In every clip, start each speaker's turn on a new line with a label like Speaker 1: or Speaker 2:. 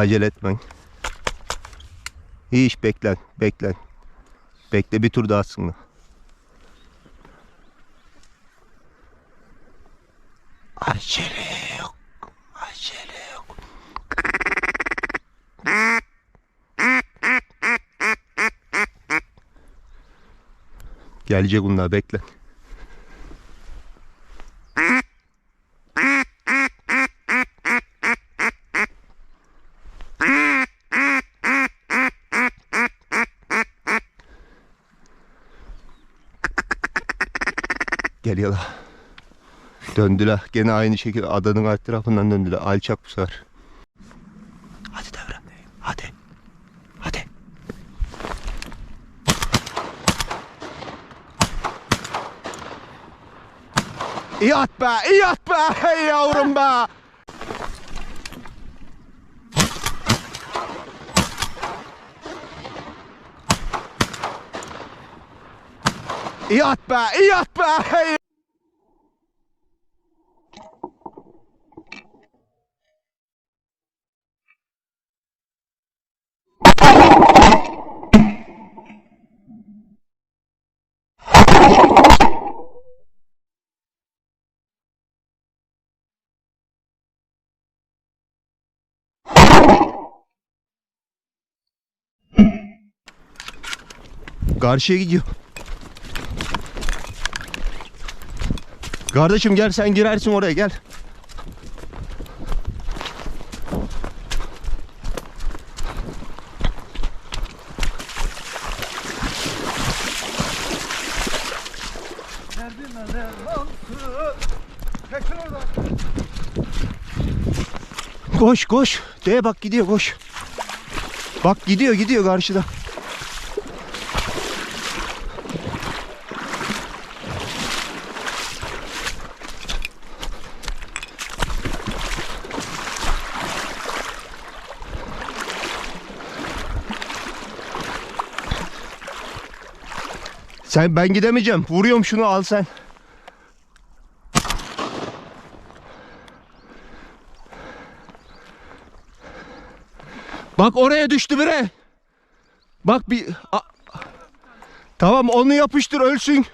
Speaker 1: Acele etmeyin. Hiç beklen, beklen. Bekle bir tur daha atsınlar. Acele yok. Acele yok. Gelecek bunlar bekle. Geliyorlar. Döndüler. Gene aynı şekilde adanın alt tarafından döndüler. Alçak bu sefer. Hadi devre. Hadi. Hadi. İyi at be, iyi at be, hey yavrum be. İyi at be, iyi at be, hey. Karşıya gidiyor. Kardeşim gel sen girersin oraya gel. Koş koş. De bak gidiyor koş. Bak gidiyor gidiyor karşıda. Sen ben gidemeyeceğim. Vuruyorum şunu al sen. Bak oraya düştü bire. Bak bir A- Tamam onu yapıştır ölsün.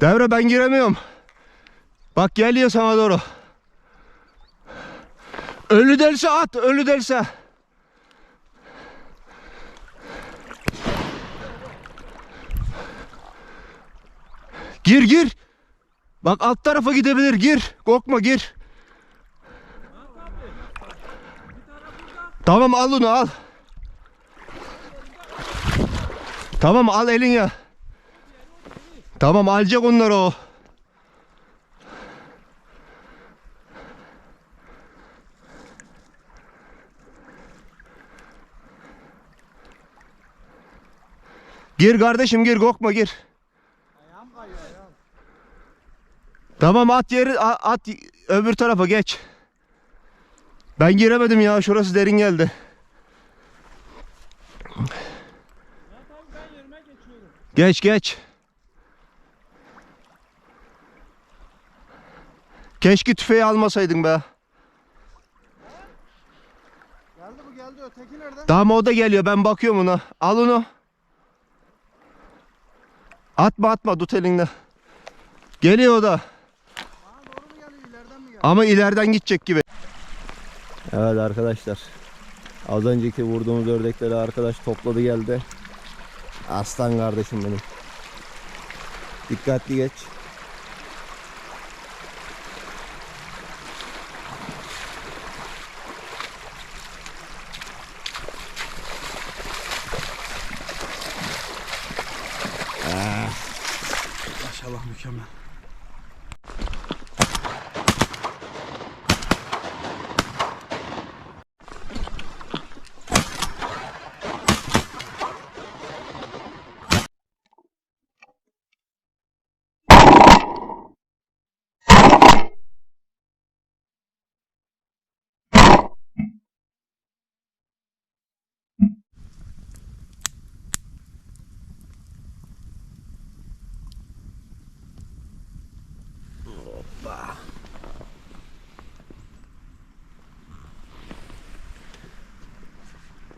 Speaker 1: Devre ben giremiyorum. Bak geliyor sana doğru. Ölü derse at, ölü derse. Gir gir. Bak alt tarafa gidebilir gir. Korkma gir. Tamam al onu al. Tamam al elin ya. Tamam alacak onları o. Gir kardeşim gir korkma gir. Tamam at yeri at öbür tarafa geç. Ben giremedim ya şurası derin geldi. Geç geç. Keşke tüfeği almasaydın be.
Speaker 2: Geldi bu geldi öteki nerede?
Speaker 1: Tamam o da geliyor ben bakıyorum ona. Al onu. Atma atma tut elinde. Geliyor o da.
Speaker 2: Bana doğru mu geliyor ileriden mi geliyor?
Speaker 1: Ama ileriden gidecek gibi. Evet arkadaşlar. Az önceki vurduğumuz ördekleri arkadaş topladı geldi. Aslan kardeşim benim. Dikkatli geç.
Speaker 2: Maşallah mükemmel.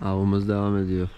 Speaker 1: Avımız devam ediyor.